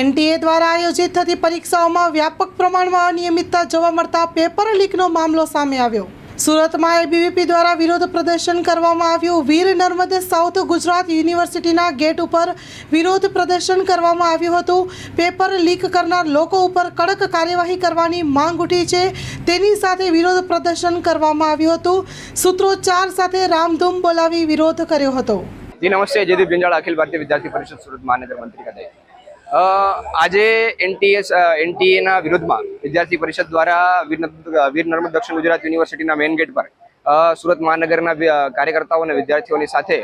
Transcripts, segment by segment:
NTA દ્વારા આયોજિત થતી પરીક્ષાઓમાં વ્યાપક પ્રમાણમાં અનિયમિતતા જોવા મળતા પેપર લીકનો મામલો સામે આવ્યો. સુરતમાં એબીવીપી દ્વારા વિરોધ પ્રદર્શન કરવામાં આવ્યું. વીર નર્મદે સાઉથ ગુજરાત યુનિવર્સિટીના ગેટ ઉપર વિરોધ પ્રદર્શન કરવામાં આવ્યું હતું. પેપર લીક કરનાર લોકો ઉપર કડક કાર્યવાહી કરવાની માંગ ઉઠી છે. તેની સાથે વિરોધ પ્રદર્શન કરવામાં આવ્યું હતું. સૂત્રોચ્ચાર સાથે રામધૂમ બોલાવી વિરોધ કર્યો હતો. જી, નમસ્તે. જયદીપ જંજાળ, અખિલ ભારતીય વિદ્યાર્થી પરિષદ સુરત મહાનગર મંત્રી કદાચ આજે એનટીએસ એનટીએના વિરોધમાં વિદ્યાર્થી પરિષદ દ્વારા વીર નર્મદ- દક્ષિણ ગુજરાત યુનિવર્સિટીના મેઇન ગેટ પર સુરત મહાનગરના કાર્યકર્તાઓ અને વિદ્યાર્થીઓની સાથે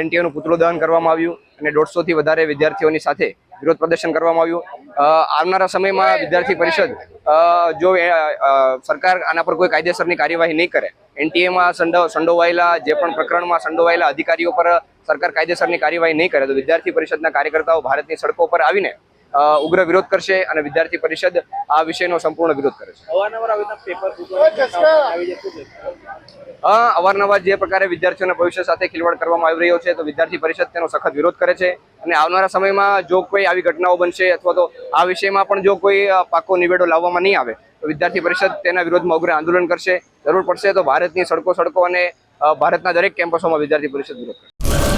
એનટીએનું પુતળું દહન કરવામાં આવ્યું અને દોઢસોથી વધારે વિદ્યાર્થીઓની સાથે વિરોધ પ્રદર્શન કરવામાં આવ્યું. આવનારા સમયમાં વિદ્યાર્થી પરિષદ જો સરકાર આના પર કોઈ કાયદેસરની કાર્યવાહી નહીં કરે, એનટીએમાં સંડો, સંડોવાયેલા જે પણ પ્રકરણમાં સંડોવાયેલા અધિકારીઓ પર સરકાર કાયદેસરની કાર્યવાહી નહીં કરે તો વિદ્યાર્થી પરિષદના કાર્યકર્તાઓ ભારતની સડકો પર આવીને ઉગ્ર વિરોધ કરશે અને વિદ્યાર્થી પરિષદ આ વિષયનો સંપૂર્ણ વિરોધ કરે છે. અવારનવાર જે પ્રકારે વિદ્યાર્થીઓના ભવિષ્ય સાથે ખિલવાડ કરવામાં આવી રહ્યો છે તો વિદ્યાર્થી પરિષદ તેનો સખત વિરોધ કરે છે અને આવનારા સમયમાં જો કોઈ આવી ઘટનાઓ બનશે અથવા તો આ વિષયમાં પણ જો કોઈ પાકો નિવેડો લાવવામાં નહીં આવે તો વિદ્યાર્થી પરિષદ તેના વિરોધમાં ઉગ્ર આંદોલન કરશે. જરૂર પડશે તો ભારતની સડકો સડકો અને ભારતના દરેક કેમ્પસોમાં વિદ્યાર્થી પરિષદ વિરોધ કરશે.